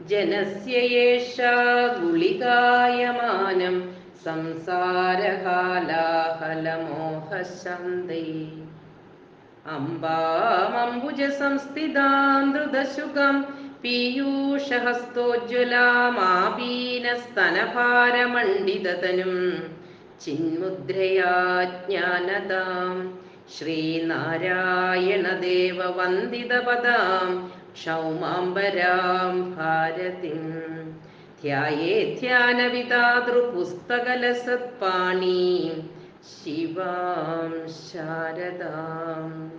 ജനസ്യ യേഷാ ഗുളികായമാനം സംസാരകാലാഹലമോഹശാന്തേ അംബാമംബുജ സംസ്ഥിതാന്തൃതശുകം പീയൂഷഹസ്തോജ്വലാമാപീനസ്തനഭാരമണ്ഡിതതനും ചിന്മുദ്രയാ ജ്ഞാനദാം ശ്രീനാരായണദേവ വന്ദിതപദാം ക്ഷൗമാംബരാം ഭാരതിം. ധ്യായേ ധ്യാനവിതാതൃപുസ്തകലസത്പാണി. ശിവാം ശാരദാം.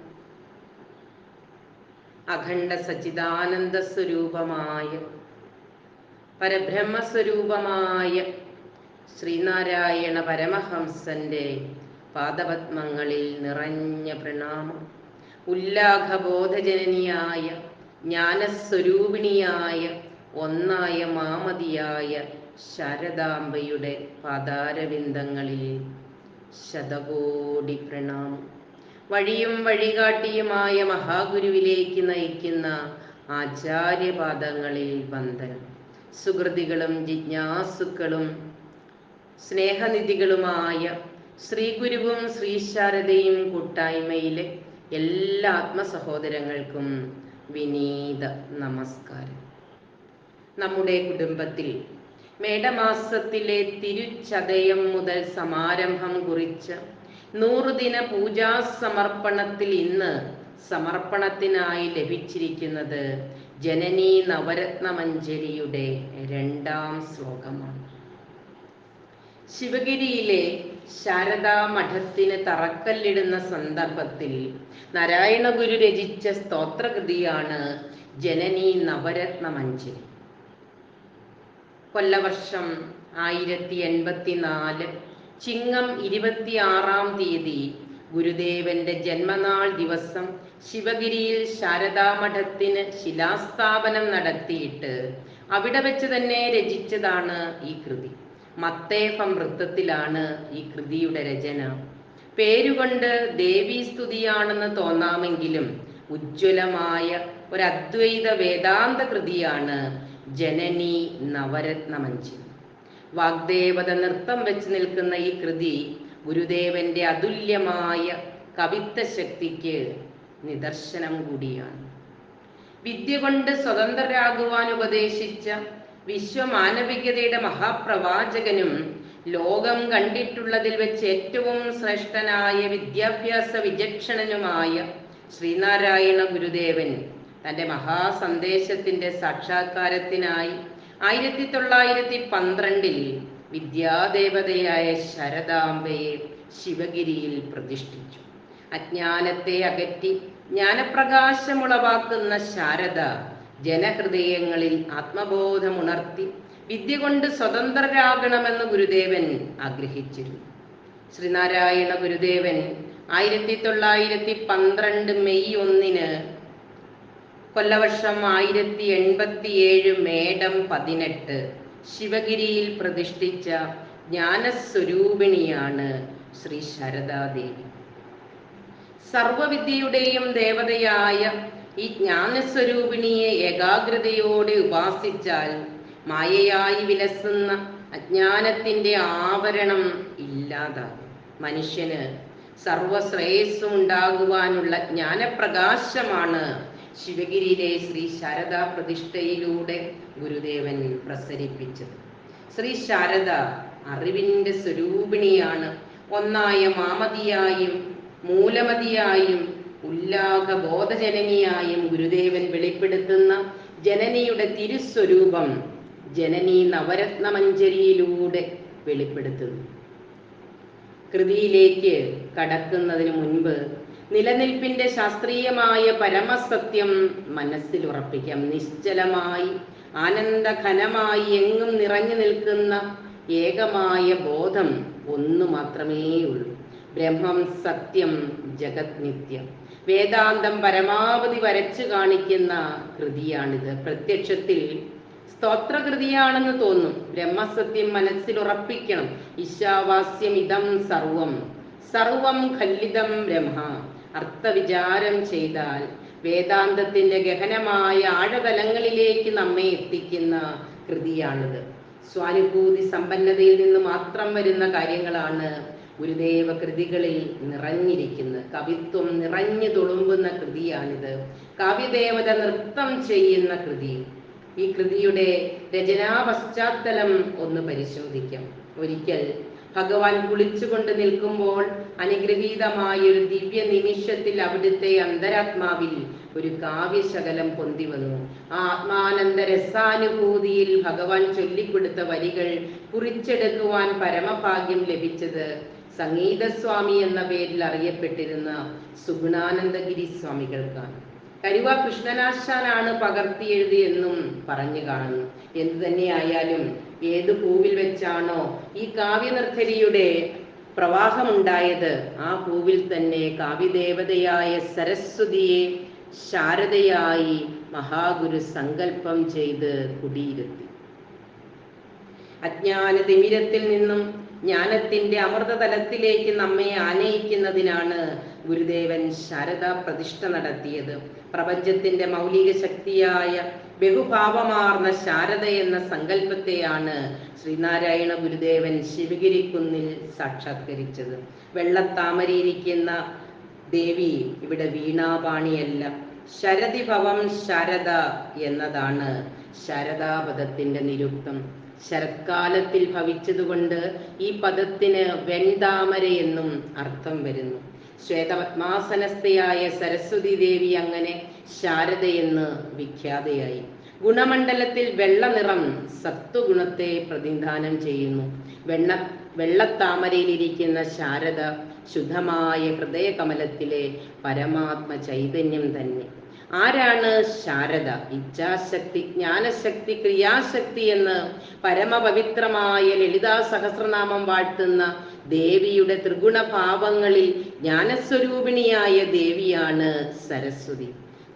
അഖണ്ഡ സച്ചിദാനന്ദ സ്വരൂപമായ പരബ്രഹ്മസ്വരൂപമായ ശ്രീനാരായണ പരമഹംസന്റെ പാദപത്മങ്ങളിൽ നിറഞ്ഞ പ്രണാമം. ഉല്ലാഘബോധജനനിയായ ജ്ഞാനസ്വരൂപിണിയായ ഒന്നായ മാമതിയായ ശാരദാംബയുടെ പദാരവിന്ദങ്ങളിൽ ശതകോടി പ്രണാമം. വഴിയും വഴികാട്ടിയുമായ മഹാഗുരുവിലേക്ക് നയിക്കുന്ന ആചാര്യപാദങ്ങളിൽ വന്ദനം. സുഹൃതികളും ജിജ്ഞാസുക്കളും സ്നേഹനിധികളുമായ ശ്രീഗുരുവും ശ്രീശാരദയും കൂട്ടായ്മയിലെ എല്ലാ ആത്മസഹോദരങ്ങൾക്കും വിനീത നമസ്കാരം. നമ്മുടെ കുടുംബത്തിൽ മേടമാസത്തിലെ തിരുച്ചതയം മുതൽ സമാരംഭം കുറിച്ച നൂറുദിന പൂജാ സമർപ്പണത്തിൽ ഇന്ന് സമർപ്പണത്തിനായി ലഭിച്ചിരിക്കുന്നത് ജനനി നവരത്നമഞ്ജരിയുടെ രണ്ടാം ശ്ലോകമാണ്. ശിവഗിരിയിലെ ശാരദാ മഠത്തിന് തറക്കല്ലിടുന്ന സന്ദർഭത്തിൽ നാരായണ ഗുരു രചിച്ച സ്തോത്രകൃതിയാണ് ജനനി നവരത്നമഞ്ജരി കൊല്ലവർഷം ആയിരത്തി എൺപത്തിനാല് ചിങ്ങം ഇരുപത്തിയാറാം തീയതി ഗുരുദേവന്റെ ജന്മനാൾ ദിവസം ശിവഗിരിയിൽ ശാരദാമഠത്തിന് ശിലാസ്ഥാപനം നടത്തിയിട്ട് അവിടെ വെച്ച് തന്നെ രചിച്ചതാണ് ഈ കൃതി. മത്തേഫം വൃത്തത്തിലാണ് ഈ കൃതിയുടെ രചന. പേരുകൊണ്ട് ദേവീസ്തുതിയാണെന്ന് തോന്നാമെങ്കിലും ഉജ്ജ്വലമായ ഒരു അദ്വൈത വേദാന്ത കൃതിയാണ് ജനനി നവരത്നമഞ്ചി. വാഗ്ദേവത നൃത്തം വെച്ച് നിൽക്കുന്ന ഈ കൃതി ഗുരുദേവന്റെ അതുല്യമായ കവിത്വ ശക്തിക്ക് നിദർശനം കൂടിയാണ്. വിദ്യ കൊണ്ട് സ്വതന്ത്രരാകുവാൻ ഉപദേശിച്ച വിശ്വമാനവികതയുടെ മഹാപ്രവാചകനും ലോകം കണ്ടിട്ടുള്ളതിൽ വെച്ച് ഏറ്റവും ശ്രേഷ്ഠനായ വിദ്യാഭ്യാസ വിചക്ഷണനുമായ ശ്രീനാരായണ ഗുരുദേവൻ തന്റെ മഹാസന്ദേശത്തിന്റെ സാക്ഷാത്കാരത്തിനായി ആയിരത്തി തൊള്ളായിരത്തി പന്ത്രണ്ടിൽ വിദ്യാദേവതയായ ശരദാംബയെ ശിവഗിരിയിൽ പ്രതിഷ്ഠിച്ചു. അജ്ഞാനത്തെ അകറ്റി ജ്ഞാനപ്രകാശമുളവാക്കുന്ന ശാരദ ജനഹൃദയങ്ങളിൽ ആത്മബോധമുണർത്തി വിദ്യ കൊണ്ട് സ്വതന്ത്രരാകണമെന്ന് ഗുരുദേവൻ ആഗ്രഹിച്ചിരുന്നു. ശ്രീനാരായണ ഗുരുദേവൻ ആയിരത്തി തൊള്ളായിരത്തി പന്ത്രണ്ട് മെയ് ഒന്നിന് കൊല്ലവർഷം ആയിരത്തി എൺപത്തിയേഴ് മേടം പതിനെട്ട് ശിവഗിരിയിൽ പ്രതിഷ്ഠിച്ച ജ്ഞാനസ്വരൂപിണിയാണ് ശ്രീ ശാരദാദേവി. സർവവിദ്യയുടെയും ദേവതയായ ഈ ജ്ഞാനസ്വരൂപിണിയെ ഏകാഗ്രതയോടെ ഉപാസിച്ചാൽ മായയായി വിലസുന്ന അജ്ഞാനത്തിന്റെ ആവരണം ഇല്ലാതാകും. മനുഷ്യന് സർവശ്രേയസ്സും ഉണ്ടാകുവാനുള്ള ജ്ഞാനപ്രകാശമാണ് ശിവഗിരിയിലെ ശ്രീ ശാരദാ പ്രതിഷ്ഠയിലൂടെ ഗുരുദേവൻ പ്രസരിപ്പിച്ചത്. ശ്രീ ശാരദ അറിവിന്റെ സ്വരൂപിണിയാണ്. ഒന്നായ മാമതിയായും മൂലമതിയായും ഉല്ലാഘ ബോധജനനിയായും ഗുരുദേവൻ വെളിപ്പെടുത്തുന്ന ജനനിയുടെ തിരുസ്വരൂപം ജനനി നവരത്നമഞ്ജരിയിലൂടെ വെളിപ്പെടുത്തുന്നു. കൃതിയിലേക്ക് കടക്കുന്നതിന് മുൻപ് നിലനിൽപ്പിന്റെ ശാസ്ത്രീയമായ പരമസത്യം മനസ്സിൽ ഉറപ്പിക്കാം. നിശ്ചലമായി ആനന്ദഘനമായി എങ്ങും നിറഞ്ഞു നിൽക്കുന്ന ഏകമായ ബോധം ഒന്നു മാത്രമേ ഉള്ളൂ ബ്രഹ്മം സത്യം ജഗത് നിത്യം. വേദാന്തം പരമാവധി വരച്ചു കാണിക്കുന്ന കൃതിയാണിത്. പ്രത്യക്ഷത്തിൽ സ്തോത്രകൃതിയാണെന്ന് തോന്നും. ബ്രഹ്മസത്യം മനസ്സിൽ ഉറപ്പിക്കണം ഈശാവാസ്യം ഇതം സർവം. സർവം ഖല്ലിതം ബ്രഹ്മ. അർത്ഥവിചാരം ചെയ്താൽ വേദാന്തത്തിന്റെ ഗഹനമായ ആഴതലങ്ങളിലേക്ക് നമ്മെ എത്തിക്കുന്ന കൃതിയാണിത്. സ്വാനുഭൂതി സമ്പന്നതയിൽ നിന്ന് മാത്രം വരുന്ന കാര്യങ്ങളാണ് ഗുരുദേവ കൃതികളിൽ നിറഞ്ഞിരിക്കുന്ന. കവിത്വം നിറഞ്ഞു തുളുമ്പുന്ന കൃതിയാണിത്. കവിദേവത നൃത്തം ചെയ്യുന്ന കൃതി. ഈ കൃതിയുടെ രചനാ പശ്ചാത്തലം ഒന്ന് പരിശോധിക്കാം. ഒരിക്കൽ ഭഗവാൻ കുളിച്ചുകൊണ്ട് നിൽക്കുമ്പോൾ അനുഗ്രഹീതമായ ഒരു ദിവ്യ നിമിഷത്തിൽ അവിടുത്തെ അന്തരാത്മാവിൽ ഒരു കാവ്യശകലം പൊന്തി വന്നു. ആത്മാനന്ദ രസാനുഭൂതിയിൽ ഭഗവാൻ ചൊല്ലിക്കൊടുത്ത വരികൾ കുറിച്ചെടുക്കുവാൻ പരമഭാഗ്യം ലഭിച്ചത് സംഗീതസ്വാമി എന്ന പേരിൽ അറിയപ്പെട്ടിരുന്ന സുഗുണാനന്ദഗിരി സ്വാമികൾക്കാണ്. കരുവ കൃഷ്ണനാശാനാണ് പകർത്തി എഴുതിയെന്നും പറഞ്ഞു കാണുന്നു. എന്തു തന്നെയായാലും ഏത് പൂവിൽ വെച്ചാണോ ഈ കാവ്യനർത്തരിയുടെ പ്രവാഹമുണ്ടായത് ആ പൂവിൽ തന്നെ കാവ്യദേവതയായ സരസ്വതിയെ ശാരദയായി മഹാഗുരു സങ്കല്പം ചെയ്ത് കുടിയിരുത്തി. അജ്ഞാന തിമിരത്തിൽ നിന്നും ജ്ഞാനത്തിന്റെ അമൃതതലത്തിലേക്ക് നമ്മെ ആനയിക്കുന്നതിനാണ് ഗുരുദേവൻ ശാരദ പ്രതിഷ്ഠ നടത്തിയത്. പ്രപഞ്ചത്തിന്റെ മൗലിക ശക്തിയായ ബഹുഭാവമാർന്ന ശാരദ എന്ന സങ്കല്പത്തെയാണ് ശ്രീനാരായണ ഗുരുദേവൻ ശിവഗിരിക്കുന്നിൽ സാക്ഷാത്കരിച്ചത്. വെള്ളത്താമരയിരിക്കുന്ന ദേവി ഇവിടെ വീണാപാണിയല്ല. ശരതിഭവം ശാരദ എന്നതാണ് ശാരദാപദത്തിന്റെ നിരുക്തം ശരത്കാലത്തിൽ ഭവിച്ചതുകൊണ്ട് ഈ പദത്തിന് വെൺതാമര എന്നും അർത്ഥം വരുന്നു. ശ്വേതപത്മാസനസ്ഥയായ സരസ്വതി ദേവി അങ്ങനെ ശാരദയെന്ന് വിഖ്യാതയായി. ഗുണമണ്ഡലത്തിൽ വെള്ള നിറം സത്വഗുണത്തെ പ്രതിനിധാനം ചെയ്യുന്നു. വെണ്ണ വെള്ളത്താമരയിലിരിക്കുന്ന ശാരദ ശുദ്ധമായ ഹൃദയകമലത്തിലെ പരമാത്മ ചൈതന്യം തന്നെ. ആരാണ് ശാരദ? ഇച്ഛാശക്തി ജ്ഞാനശക്തി ക്രിയാശക്തി എന്ന് പരമപവിത്രമായ ലളിതാ സഹസ്രനാമം വാഴ്ത്തുന്ന ദേവിയുടെ ത്രിഗുണഭാവങ്ങളിൽ ജ്ഞാനസ്വരൂപിണിയായ ദേവിയാണ് സരസ്വതി.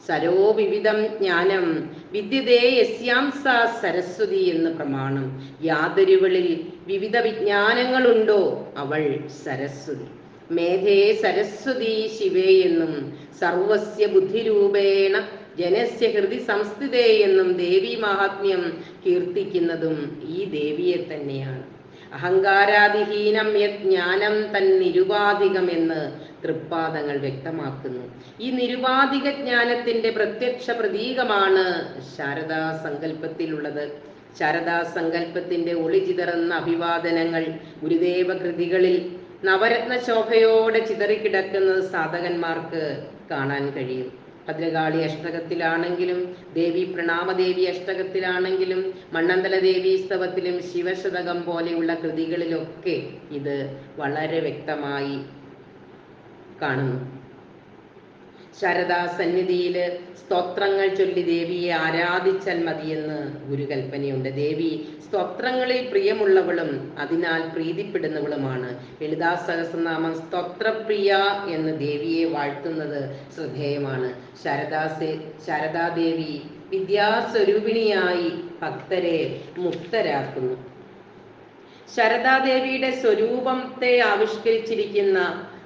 സരോ വിവിധം ജ്ഞാനം വിദ്യതേ യസ്യാം സാ സരസ്വതി എന്ന് പ്രമാണം. യാതൊരുവളിൽ വിവിധ വിജ്ഞാനങ്ങളുണ്ടോ? അവൾ സരസ്വതി. മേധേ സരസ്വതി ശിവേ എന്നും സർവസ്യ ബുദ്ധിരൂപേണ ജനസ്യ ഹൃദി സംസ്ഥിതേ എന്നും ദേവി മഹാത്മ്യം കീർത്തിക്കുന്നതും ഈ ദേവിയെ തന്നെയാണ്. അഹങ്കാരാതിഹീനം യജ്ഞാനം ജ്ഞാനം തൻ നിരുപാധികമെന്ന് തൃപ്പാദങ്ങൾ വ്യക്തമാക്കുന്നു. ഈ നിരുപാധിക ജ്ഞാനത്തിന്റെ പ്രത്യക്ഷ പ്രതീകമാണ് ശാരദാ സങ്കല്പത്തിലുള്ളത് ശാരദാ സങ്കല്പത്തിന്റെ ഒളിചിതറുന്ന അഭിവാദനങ്ങൾ ഗുരുദേവ കൃതികളിൽ നവരത്ന ശോഭയോടെ ചിതറിക്കിടക്കുന്നത് സാധകന്മാർക്ക് കാണാൻ കഴിയും. ഭദ്രകാളി അഷ്ടകത്തിലാണെങ്കിലും ദേവി പ്രണാമദേവി അഷ്ടകത്തിലാണെങ്കിലും മണ്ണന്തല ദേവി സ്തവത്തിലും ശിവശതകം പോലെയുള്ള കൃതികളിലൊക്കെ ഇത് വളരെ വ്യക്തമായി കാണുന്നു. ശാരദാ സന്നിധിയിൽ സ്തോത്രങ്ങൾ ചൊല്ലി ദേവിയെ ആരാധിച്ചാൽ മതിയെന്ന് ഗുരുകൽപ്പനയുണ്ട്. ദേവി സ്തോത്രങ്ങളിൽ പ്രിയമുള്ളവളും അതിനാൽ പ്രീതിപ്പെടുന്നവളുമാണ്. ലളിതാ സഹസ്രനാമം സ്തോത്രപ്രിയ എന്ന് ദേവിയെ വാഴ്ത്തുന്നത് ശ്രദ്ധേയമാണ്. ശാരദാ ശാരദാദേവി വിദ്യാസ്വരൂപിണിയായി ഭക്തരെ മുക്തരാക്കുന്നു. ശരദാദേവിയുടെ സ്വരൂപത്തെ ആവിഷ്കരിച്ചിരിക്കുന്ന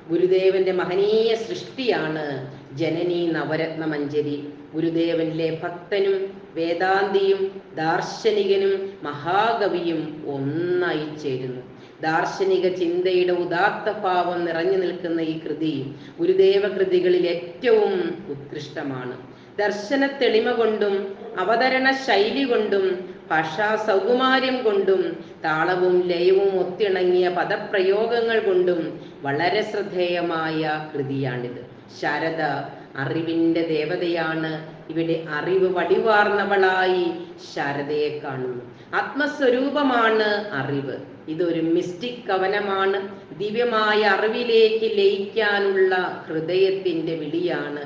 ഗുരുദേവന്റെ മഹനീയ സൃഷ്ടിയാണ് ജനനി നവരത്നമഞ്ജരി. ഗുരുദേവനിലെ ഭക്തനും വേദാന്തിയും ദാർശനികനും മഹാകവിയും ഒന്നായി ചേരുന്നു. ദാർശനിക ചിന്തയുടെ ഉദാത്ത ഭാവം നിറഞ്ഞു നിൽക്കുന്ന ഈ കൃതി ഗുരുദേവ കൃതികളിൽ ഏറ്റവും ഉത്കൃഷ്ടമാണ്. ദർശന തെളിമ കൊണ്ടും അവതരണ ശൈലി കൊണ്ടും ഭാഷാ സൗകുമാര്യം കൊണ്ടും താളവും ലയവും ഒത്തിണങ്ങിയ പദപ്രയോഗങ്ങൾ കൊണ്ടും വളരെ ശ്രദ്ധേയമായ കൃതിയാണിത്. ശാരദ അറിവിന്റെ ദേവതയാണ്. ഇവിടെ അറിവ് വടിവാർന്നവളായി ശാരദയെ കാണുന്നു. ആത്മസ്വരൂപമാണ് അറിവ്. ഇതൊരു മിസ്റ്റിക് കവനമാണ്. ദിവ്യമായ അറിവിലേക്ക് ലയിക്കാനുള്ള ഹൃദയത്തിന്റെ വിളിയാണ്.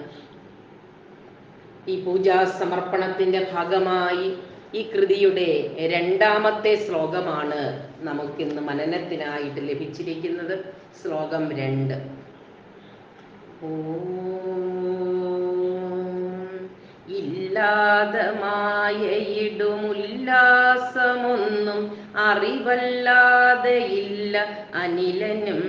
ഈ പൂജാ സമർപ്പണത്തിന്റെ ഭാഗമായി ഈ കൃതിയുടെ രണ്ടാമത്തെ ശ്ലോകമാണ് നമുക്കിന്ന് മനനത്തിനായിട്ട് ലഭിച്ചിരിക്കുന്നത്. ശ്ലോകം രണ്ട്. ഇല്ലാതെ മായയിടുമുല്ലാസമൊന്നും അറിവല്ലാതെ ഇല്ല അനിലനും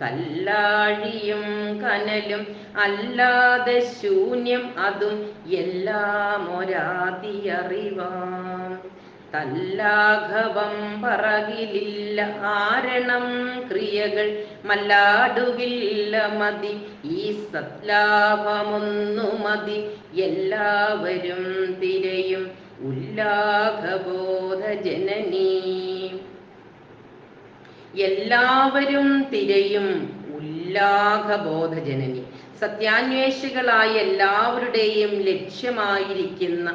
കല്ലാഴിയും കനലും അല്ലാതെ ശൂന്യം അതും എല്ലാം ഒരാതിയറിവാം. തല്ലാഘവം പറകിലില്ല ആരണം ക്രിയകൾ മല്ലാടുകില്ല മതി. ഈ സത്ലാഭമൊന്നു മതി. എല്ലാവരും തിരയും ഉല്ലാഘബോധ ജനനീ എല്ലാവരും തിരയും ഉല്ലാഘബോധ ജനനി സത്യാന്വേഷികളായ എല്ലാവരുടെയും ലക്ഷ്യമായിരിക്കുന്ന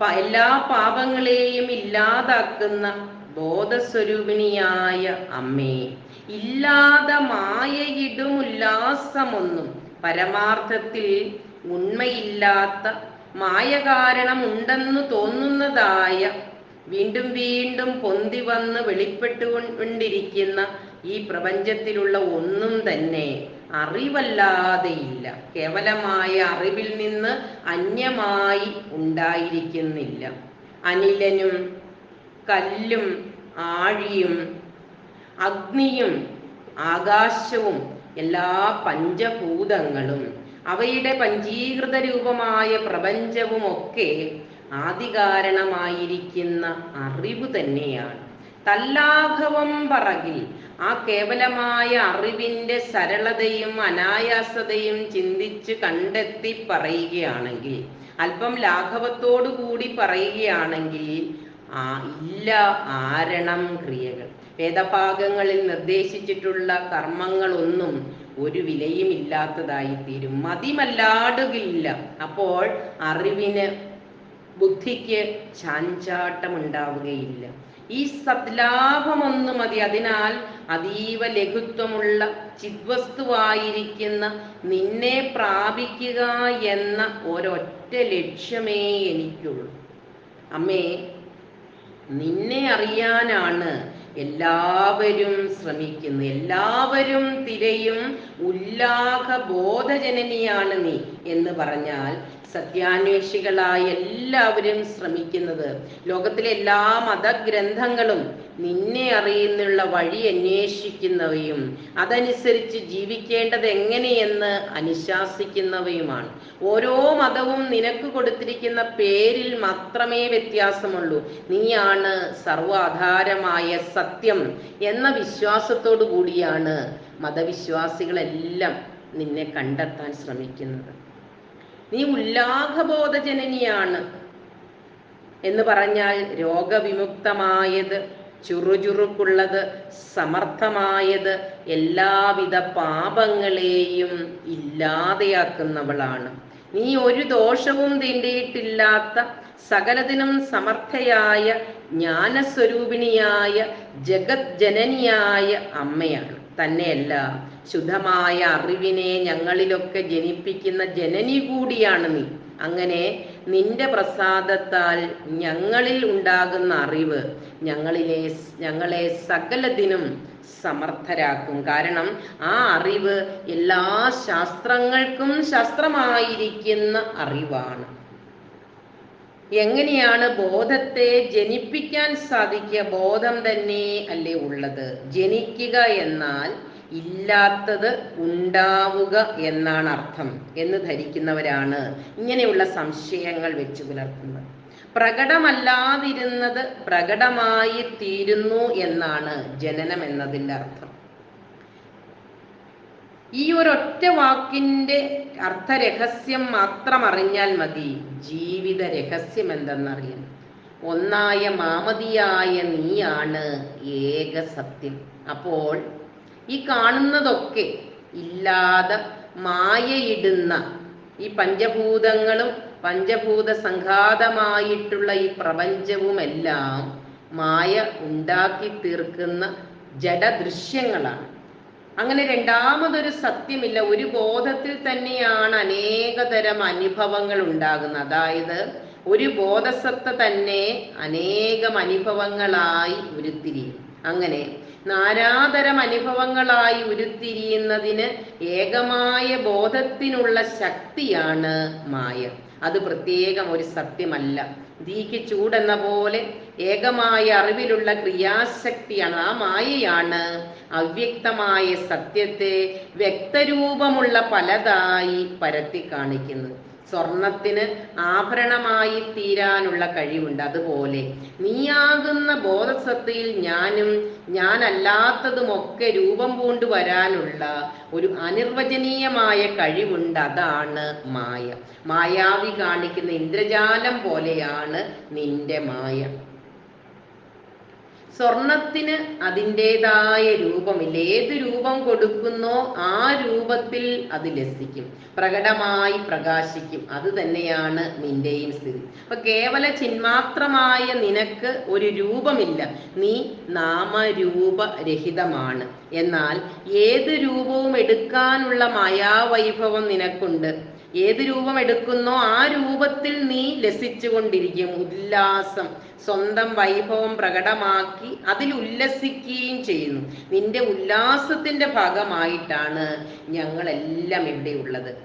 എല്ലാ പാപങ്ങളെയും ഇല്ലാതാക്കുന്ന ബോധസ്വരൂപിണിയായ അമ്മേ ഇല്ലാതെ മായയിടും ഉല്ലാസമൊന്നും പരമാർത്ഥത്തിൽ ഉണ്മയില്ലാത്ത മായ കാരണം ഉണ്ടെന്നു തോന്നുന്നതായ വീണ്ടും വീണ്ടും പൊന്തി വന്ന് വെളിപ്പെട്ടുകൊണ്ടിരിക്കുന്ന ഈ പ്രപഞ്ചത്തിലുള്ള ഒന്നും തന്നെ അറിവല്ലാതെയില്ല. കേവലമായ അറിവിൽ നിന്ന് അന്യമായി ഉണ്ടായിരിക്കുന്നില്ല. അനിലനും കല്ലും ആഴിയും അഗ്നിയും ആകാശവും എല്ലാ പഞ്ചഭൂതങ്ങളും അവയുടെ പഞ്ചീകൃത രൂപമായ പ്രപഞ്ചവും ഒക്കെ ആദികാരണമായിരിക്കുന്ന അറിവ് തന്നെയാണ്. തല്ലാഘവം പറകിൽ. ആ കേവലമായ അറിവിന്റെ സരളതയും അനായാസതയും ചിന്തിച്ച് കണ്ടെത്തി പറയുകയാണെങ്കിൽ അല്പം ലാഘവത്തോടു കൂടി പറയുകയാണെങ്കിൽ ആ ഇല്ല ആരണം ക്രിയകൾ. വേദഭാഗങ്ങളിൽ നിർദ്ദേശിച്ചിട്ടുള്ള കർമ്മങ്ങളൊന്നും ഒരു വിലയും ഇല്ലാത്തതായി തീരും. മതിമല്ലാടുകയില്ല അപ്പോൾ അറിവിന് ബുദ്ധിക്ക് ചാഞ്ചാട്ടമുണ്ടാവുകയില്ല. ഈ സദ്ലാഭമൊന്നു മതി. അതിനാൽ അതീവ ലഘുത്വമുള്ള ചിദ്വസ്തുവായിരിക്കുന്ന നിന്നെ പ്രാപിക്കുക എന്ന ഒരൊറ്റ ലക്ഷ്യമേ എനിക്കുള്ളൂ. അമ്മേ നിന്നെ അറിയാനാണ് എല്ലാവരും ശ്രമിക്കുന്നു എല്ലാവരും തിരയും ഉല്ലാഹ ബോധജനനിയാണ് നീ എന്ന് പറഞ്ഞാൽ സത്യാന്വേഷികളായ എല്ലാവരും ശ്രമിക്കുന്നത്. ലോകത്തിലെ എല്ലാ മതഗ്രന്ഥങ്ങളും നിന്നെ അറിയുന്നുള്ള വഴി അന്വേഷിക്കുന്നവയും അതനുസരിച്ച് ജീവിക്കേണ്ടത് എങ്ങനെയെന്ന് അനുശാസിക്കുന്നവയുമാണ്. ഓരോ മതവും നിനക്ക് കൊടുത്തിരിക്കുന്ന പേരിൽ മാത്രമേ വ്യത്യാസമുള്ളൂ. നീയാണ് സർവാധാരമായ സത്യം എന്ന വിശ്വാസത്തോടു കൂടിയാണ് മതവിശ്വാസികളെല്ലാം നിന്നെ കണ്ടെത്താൻ ശ്രമിക്കുന്നത്. നീ ഉല്ലാഘബോധജനനിയാണ്. എന്ന് പറഞ്ഞാൽ രോഗവിമുക്തമായത് ചുറുചുറുക്കുള്ളത് സമർത്ഥമായത് എല്ലാവിധ പാപങ്ങളെയും ഇല്ലാതെയാക്കുന്നവളാണ്. നീ ഒരു ദോഷവും തീണ്ടിയിട്ടില്ലാത്ത സകലതിനും സമർത്ഥയായ ജ്ഞാനസ്വരൂപിണിയായ ജഗത് ജനനിയായ അമ്മയാണ്. തന്നെയല്ല ശുദ്ധമായ അറിവിനെ ഞങ്ങളിലൊക്കെ ജനിപ്പിക്കുന്ന ജനനി കൂടിയാണ് നീ. അങ്ങനെ നിന്റെ പ്രസാദത്താൽ ഞങ്ങളിൽ ഉണ്ടാകുന്ന അറിവ് ഞങ്ങളിലെ ഞങ്ങളെ സകലതിനും സമർത്ഥരാക്കും. കാരണം ആ അറിവ് എല്ലാ ശാസ്ത്രങ്ങൾക്കും ശാസ്ത്രമായിരിക്കുന്ന അറിവാണ്. എങ്ങനെയാണ് ബോധത്തെ ജനിപ്പിക്കാൻ സാധിക്കുക? ബോധം തന്നെ അല്ലേ ഉള്ളത്? ജനിക്കുക എന്നാൽ ഇല്ലാത്തത് ഉണ്ടാവുക എന്നാണ് അർത്ഥം എന്ന് ധരിക്കുന്നവരാണ്. ഇങ്ങനെയുള്ള സംശയങ്ങൾ വെച്ച് പുലർത്തുന്നത്. പ്രകടമല്ലാതിരുന്നത് പ്രകടമായി തീരുന്നു എന്നാണ് ജനനം എന്നതിന്റെ അർത്ഥം. ഈ ഒരൊറ്റ വാക്കിന്റെ അർത്ഥരഹസ്യം മാത്രം അറിഞ്ഞാൽ മതി. ജീവിത രഹസ്യം എന്തെന്നറിയാൻ. ഒന്നായ മാമതിയായ നീയാണ് ഏക സത്യം അപ്പോൾ ഈ കാണുന്നതൊക്കെ ഇല്ലാതെ മായയിടുന്ന ഈ പഞ്ചഭൂതങ്ങളും പഞ്ചഭൂത സംഘാതമായിട്ടുള്ള ഈ പ്രപഞ്ചവുമെല്ലാം മായ ഉണ്ടാക്കി തീർക്കുന്ന ജഡദൃശ്യങ്ങളാണ്. അങ്ങനെ രണ്ടാമതൊരു സത്യമില്ല. ഒരു ബോധത്തിൽ തന്നെയാണ് അനേകതരം അനുഭവങ്ങൾ ഉണ്ടാകുന്നത്. അതായത് ഒരു ബോധസത്ത തന്നെ അനേകം അനുഭവങ്ങളായി ഉരുത്തിരിയും. അങ്ങനെ നാനാതരം അനുഭവങ്ങളായി ഉരുത്തിരിയുന്നതിന് ഏകമായ ബോധത്തിനുള്ള ശക്തിയാണ് മായ അത് പ്രത്യേകം ഒരു സത്യമല്ല. തീക്ക് ചൂടെന്ന പോലെ ഏകമായ അറിവിലുള്ള ക്രിയാശക്തിയാണ് ആ മായയാണ്. അവ്യക്തമായ സത്യത്തെ വ്യക്തരൂപമുള്ള പലതായി പരത്തി കാണിക്കുന്നത്. സ്വർണത്തിന് ആഭരണമായി തീരാനുള്ള കഴിവുണ്ട് അതുപോലെ. നീയാകുന്ന ബോധസത്തയിൽ ഞാനും ഞാനല്ലാത്തതുമൊക്കെ രൂപം പൂണ്ടു വരാനുള്ള ഒരു അനിർവചനീയമായ കഴിവുണ്ട് അതാണ് മായ. മായാവി കാണിക്കുന്ന ഇന്ദ്രജാലം പോലെയാണ് നിന്റെ മായ. സ്വർണത്തിന് അതിന്റെതായ രൂപമില്ല. ഏത് രൂപം കൊടുക്കുന്നോ ആ രൂപത്തിൽ അത് ലസിക്കും. പ്രകടമായി പ്രകാശിക്കും. അത് തന്നെയാണ് നിന്റെയും സ്ഥിതി. അപ്പൊ കേവല ചിന്മാത്രമായ നിനക്ക് ഒരു രൂപമില്ല. നീ നാമരൂപരഹിതമാണ്. എന്നാൽ ഏത് രൂപവും എടുക്കാനുള്ള മായാവൈഭവം നിനക്കുണ്ട്. ഏത് രൂപം എടുക്കുന്നോ ആ രൂപത്തിൽ നീ ലസിച്ചുകൊണ്ടിരിക്കും. ഉല്ലാസം സ്വന്തം വൈഭവം പ്രകടമാക്കി അതിൽ ഉല്ലസിക്കുകയും ചെയ്യുന്നു. നിന്റെ ഉല്ലാസത്തിന്റെ ഭാഗമായിട്ടാണ് ഞങ്ങളെല്ലാം ഇവിടെ ഉള്ളത്.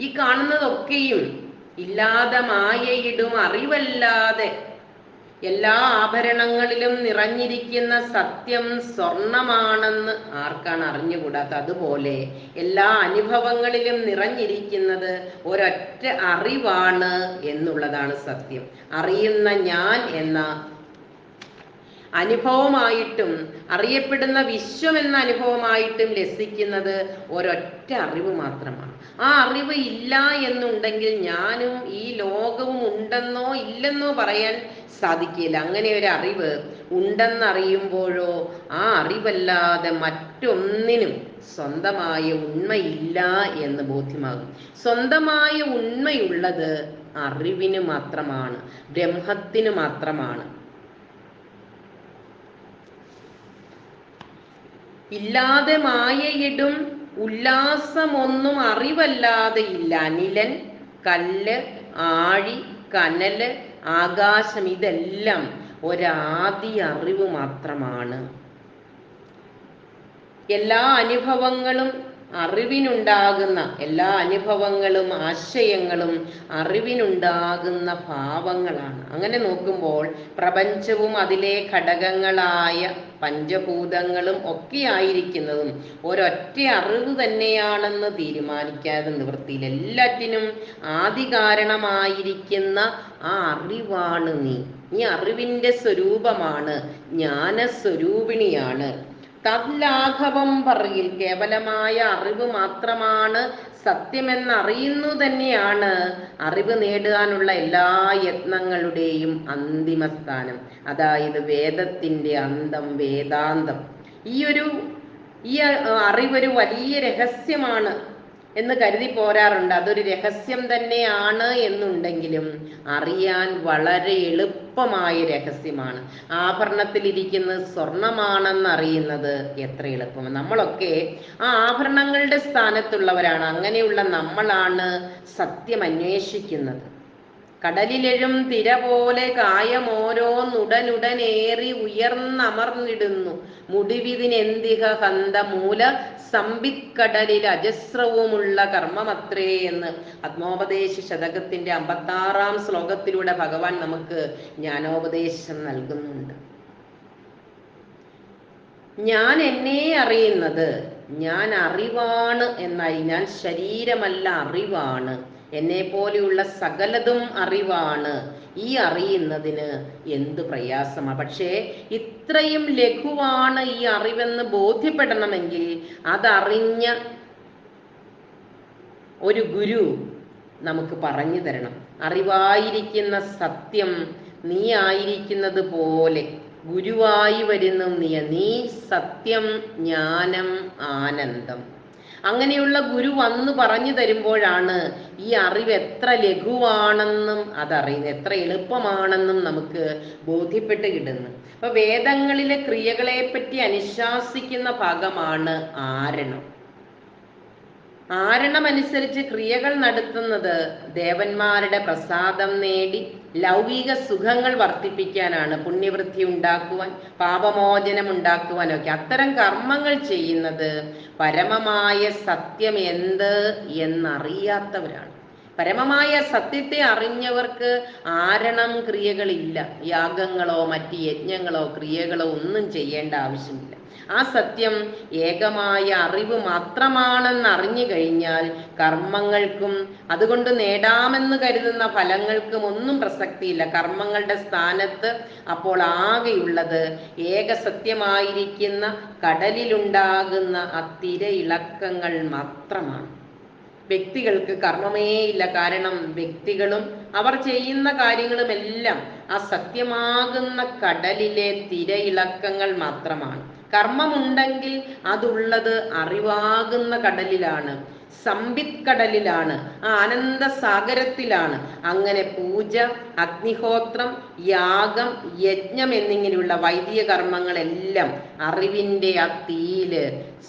ഈ കാണുന്നതൊക്കെയും ഇല്ലാതെ മായയിടും അറിവല്ലാതെ എല്ലാ ആഭരണങ്ങളിലും നിറഞ്ഞിരിക്കുന്ന സത്യം സ്വർണമാണെന്ന് ആർക്കാണ് അറിഞ്ഞുകൂടാത്ത അതുപോലെ എല്ലാ അനുഭവങ്ങളിലും നിറഞ്ഞിരിക്കുന്നത് ഒരൊറ്റ അറിവാണ് എന്നുള്ളതാണ് സത്യം. അറിയുന്ന ഞാൻ എന്ന അനുഭവമായിട്ടും അറിയപ്പെടുന്ന വിശ്വം എന്ന അനുഭവമായിട്ടും ലസിക്കുന്നത് ഒരൊറ്റ അറിവ് മാത്രമാണ്. ആ അറിവ് ഇല്ല എന്നുണ്ടെങ്കിൽ ഞാനും ഈ ലോകവും ഉണ്ടെന്നോ ഇല്ലെന്നോ പറയാൻ സാധിക്കില്ല അങ്ങനെ ഒരു അറിവ് ഉണ്ടെന്നറിയുമ്പോഴോ ആ അറിവല്ലാതെ മറ്റൊന്നിനും സ്വന്തമായ ഉണ്മയില്ല എന്ന് ബോധ്യമാകും. സ്വന്തമായ ഉണ്മയുള്ളത് അറിവിന് മാത്രമാണ് ബ്രഹ്മത്തിന് മാത്രമാണ്. ഇല്ലാതെ മായയിടും ഉല്ലാസമൊന്നും അറിവല്ലാതെ ഇല്ല. അനിലൻ കല്ല് ആഴി കനൽ ആകാശം ഇതെല്ലാം ഒരാദി അറിവ് മാത്രമാണ്. എല്ലാ അനുഭവങ്ങളും അറിവിനുണ്ടാകുന്ന എല്ലാ അനുഭവങ്ങളും ആശയങ്ങളും അറിവിനുണ്ടാകുന്ന ഭാവങ്ങളാണ്. അങ്ങനെ നോക്കുമ്പോൾ പ്രപഞ്ചവും അതിലെ ഘടകങ്ങളായ പഞ്ചഭൂതങ്ങളും ഒക്കെ ആയിരിക്കുന്നതും ഒരൊറ്റ അറിവ് തന്നെയാണെന്ന് തീരുമാനിക്കാതെ നിവൃത്തിയിൽ എല്ലാറ്റിനും ആദികാരണമായിരിക്കുന്ന ആ അറിവാണ് നീ. നീ അറിവിന്റെ സ്വരൂപമാണ് ജ്ഞാനസ്വരൂപിണിയാണ്. തദ്ലാഘവം പറയിൽ കേവലമായ അറിവ് മാത്രമാണ് സത്യമെന്നറിയുന്നു തന്നെയാണ്. അറിവ് നേടാനുള്ള എല്ലാ യത്നങ്ങളുടെയും അന്തിമ സ്ഥാനം. അതായത് വേദത്തിന്റെ അന്തം വേദാന്തം. ഈ ഒരു ഈ അറിവൊരു വലിയ രഹസ്യമാണ് എന്ന് കരുതി പോരാറുണ്ട്. അതൊരു രഹസ്യം തന്നെയാണ് എന്നുണ്ടെങ്കിലും അറിയാൻ വളരെ എളുപ്പമായ രഹസ്യമാണ്. ആഭരണത്തിലിരിക്കുന്നത് സ്വർണമാണെന്ന് അറിയുന്നത് എത്ര എളുപ്പമാണ്. നമ്മളൊക്കെ ആ ആഭരണങ്ങളുടെ സ്ഥാനത്തുള്ളവരാണ്. അങ്ങനെയുള്ള നമ്മളാണ് സത്യം അന്വേഷിക്കുന്നത്. കടലിലെഴും തിര പോലെ കായമോരോന്നുടനുടനേറി ഉയർന്നമർന്നിടുന്നു. മുടിവിതിനെന്തിക ഹന്ത മൂല സമ്പിക്കടലിൽ അജസ്രവുമുള്ള കർമ്മമത്രേ എന്ന്. ആത്മോപദേശ ശതകത്തിന്റെ അമ്പത്താറാം ശ്ലോകത്തിലൂടെ ഭഗവാൻ നമുക്ക് ജ്ഞാനോപദേശം നൽകുന്നുണ്ട്. ഞാൻ എന്നെ അറിയുന്നത് ഞാൻ അറിവാണ് എന്നായി. ഞാൻ ശരീരമല്ല അറിവാണ്. എന്നെ പോലെയുള്ള സകലതും അറിവാണ്. ഈ അറിയുന്നതിന് എന്ത് പ്രയാസമാണ് പക്ഷേ ഇത്രയും ലഘുവാണ് ഈ അറിവെന്ന് ബോധ്യപ്പെടണമെങ്കിൽ അതറിഞ്ഞ ഒരു ഗുരു നമുക്ക് പറഞ്ഞു തരണം. അറിവായിരിക്കുന്ന സത്യം നീ ആയിരിക്കുന്നത് പോലെ. ഗുരുവായി വരുന്നു നീ. നീ സത്യം ജ്ഞാനം ആനന്ദം. അങ്ങനെയുള്ള ഗുരു വന്ന് പറഞ്ഞു തരുമ്പോഴാണ് ഈ അറിവ് എത്ര ലഘുവാണെന്നും അതറിയുന്നത് എത്ര എളുപ്പമാണെന്നും നമുക്ക് ബോധ്യപ്പെട്ട് കിട്ടുന്നത്. അപ്പൊ വേദങ്ങളിലെ ക്രിയകളെ പറ്റി അനുശാസിക്കുന്ന ഭാഗമാണ് ആരണം. ആരണമനുസരിച്ച് ക്രിയകൾ നടത്തുന്നത് ദേവന്മാരുടെ പ്രസാദം നേടി ലൗകിക സുഖങ്ങൾ വർദ്ധിപ്പിക്കാനാണ് പുണ്യവൃത്തി ഉണ്ടാക്കുവാൻ പാപമോചനം ഉണ്ടാക്കുവാനൊക്കെ അത്തരം കർമ്മങ്ങൾ ചെയ്യുന്നത് പരമമായ സത്യം എന്ത് എന്നറിയാത്തവരാണ്. പരമമായ സത്യത്തെ അറിഞ്ഞവർക്ക് ആരണം ക്രിയകളില്ല. യാഗങ്ങളോ മറ്റ് യജ്ഞങ്ങളോ ക്രിയകളോ ഒന്നും ചെയ്യേണ്ട ആവശ്യമില്ല. ആ സത്യം ഏകമായ അറിവ് മാത്രമാണെന്ന് അറിഞ്ഞു കഴിഞ്ഞാൽ കർമ്മങ്ങൾക്കും അതുകൊണ്ട് നേടാമെന്ന് കരുതുന്ന ഫലങ്ങൾക്കും ഒന്നും പ്രസക്തിയില്ല. കർമ്മങ്ങളുടെ സ്ഥാനത്ത് അപ്പോൾ ആകെയുള്ളത് ഏകസത്യമായിരിക്കുന്ന കടലിലുണ്ടാകുന്ന ആ തിരയിളക്കങ്ങൾ മാത്രമാണ്. വ്യക്തികൾക്ക് കർമ്മമേ ഇല്ല കാരണം വ്യക്തികളും അവർ ചെയ്യുന്ന കാര്യങ്ങളും എല്ലാം ആ സത്യമാകുന്ന കടലിലെ തിരയിളക്കങ്ങൾ മാത്രമാണ്. കർമ്മമുണ്ടെങ്കിൽ അതുള്ളത് അറിവാകുന്ന കടലിലാണ് സമ്പിത് കടലിലാണ് ആ ആനന്ദ സാഗരത്തിലാണ് അങ്ങനെ പൂജ അഗ്നിഹോത്രം യാഗം യജ്ഞം എന്നിങ്ങനെയുള്ള വൈദിക കർമ്മങ്ങളെല്ലാം അറിവിന്റെ ആ തീയിൽ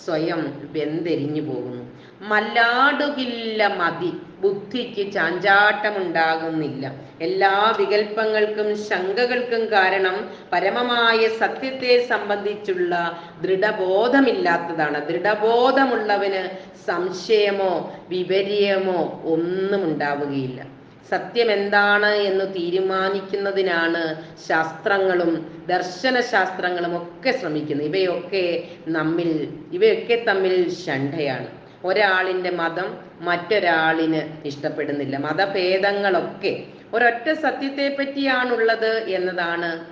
സ്വയം വെന്തെരിഞ്ഞു പോകുന്നു. മല്ലാടുകില്ല മതി. ബുദ്ധിക്ക് ചാഞ്ചാട്ടമുണ്ടാകുന്നില്ല. എല്ലാ വികല്പങ്ങൾക്കും ശങ്കകൾക്കും കാരണം പരമമായ സത്യത്തെ സംബന്ധിച്ചുള്ള ദൃഢബോധമില്ലാത്തതാണ്. ദൃഢബോധമുള്ളവന് സംശയമോ വിപര്യമോ ഒന്നും ഉണ്ടാവുകയില്ല സത്യം എന്താണ് എന്ന് തീരുമാനിക്കുന്നതിനാണ് ശാസ്ത്രങ്ങളും ദർശനശാസ്ത്രങ്ങളും ഒക്കെ ശ്രമിക്കുന്നത്. ഇവയൊക്കെ നമ്മിൽ ഇവയൊക്കെ തമ്മിൽ ഷണ്ഠയാണ് ഒരാളിന്റെ മതം മറ്റൊരാളിന് ഇഷ്ടപ്പെടുന്നില്ല. മതഭേദങ്ങളൊക്കെ ഒരൊറ്റ സത്യത്തെ പറ്റിയാണുള്ളത് എന്നതാണ്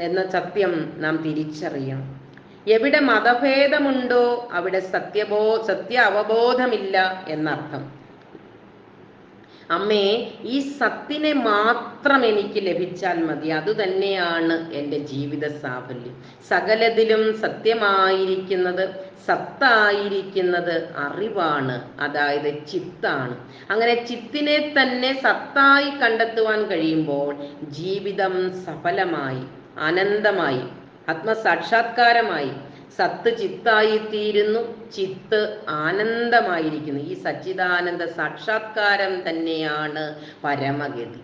എന്ന സത്യം നാം തിരിച്ചറിയണം. എവിടെ മതഭേദമുണ്ടോ അവിടെ സത്യബോ സത്യ അവബോധമില്ല എന്നർത്ഥം. അമ്മേ ഈ സത്തിനെ മാത്രം എനിക്ക് ലഭിച്ചാൽ മതി. അതുതന്നെയാണ് എന്റെ ജീവിത സാഫല്യം. സകലതിലും സത്യമായിരിക്കുന്നത് സത്തായിരിക്കുന്നത് അറിവാണ് അതായത് ചിത്താണ്. അങ്ങനെ ചിത്തിനെ തന്നെ സത്തായി കണ്ടെത്തുവാൻ കഴിയുമ്പോൾ ജീവിതം സഫലമായി ആനന്ദമായി ആത്മസാക്ഷാത്കാരമായി സത്ത് ചിത്തായി തീരുന്നു ചിത്ത് ആനന്ദമായിരിക്കുന്നു. ഈ സച്ചിദാനന്ദ സാക്ഷാത്കാരം തന്നെയാണ് പരമഗതി.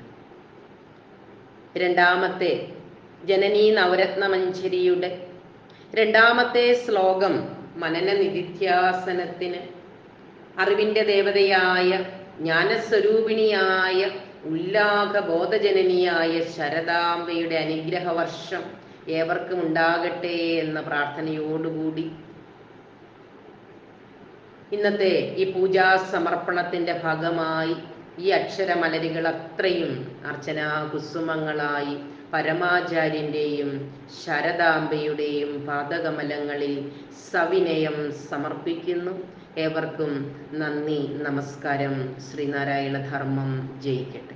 രണ്ടാമത്തെ ജനനീ നവരത്നമഞ്ചരിയുടെ രണ്ടാമത്തെ ശ്ലോകം മനന നിധിധ്യാസനത്തിന് അറിവിന്റെ ദേവതയായ ജ്ഞാനസ്വരൂപിണിയായ ഉല്ലാഘബോധജനനിയായ ശരദാംബയുടെ അനുഗ്രഹവർഷം ഏവർക്കും ഉണ്ടാകട്ടെ എന്ന പ്രാർത്ഥനയോടുകൂടി ഇന്നത്തെ ഈ പൂജാ സമർപ്പണത്തിന്റെ ഭാഗമായി ഈ അക്ഷരമലരുകൾ അത്രയും അർച്ചനാ കുസുമങ്ങളായി പരമാചാര്യന്റെയും ശരദാംബയുടെയും പാദകമലങ്ങളിൽ സവിനയം സമർപ്പിക്കുന്നു. ഏവർക്കും നന്ദി നമസ്കാരം. ശ്രീനാരായണ ധർമ്മം ജയിക്കട്ടെ.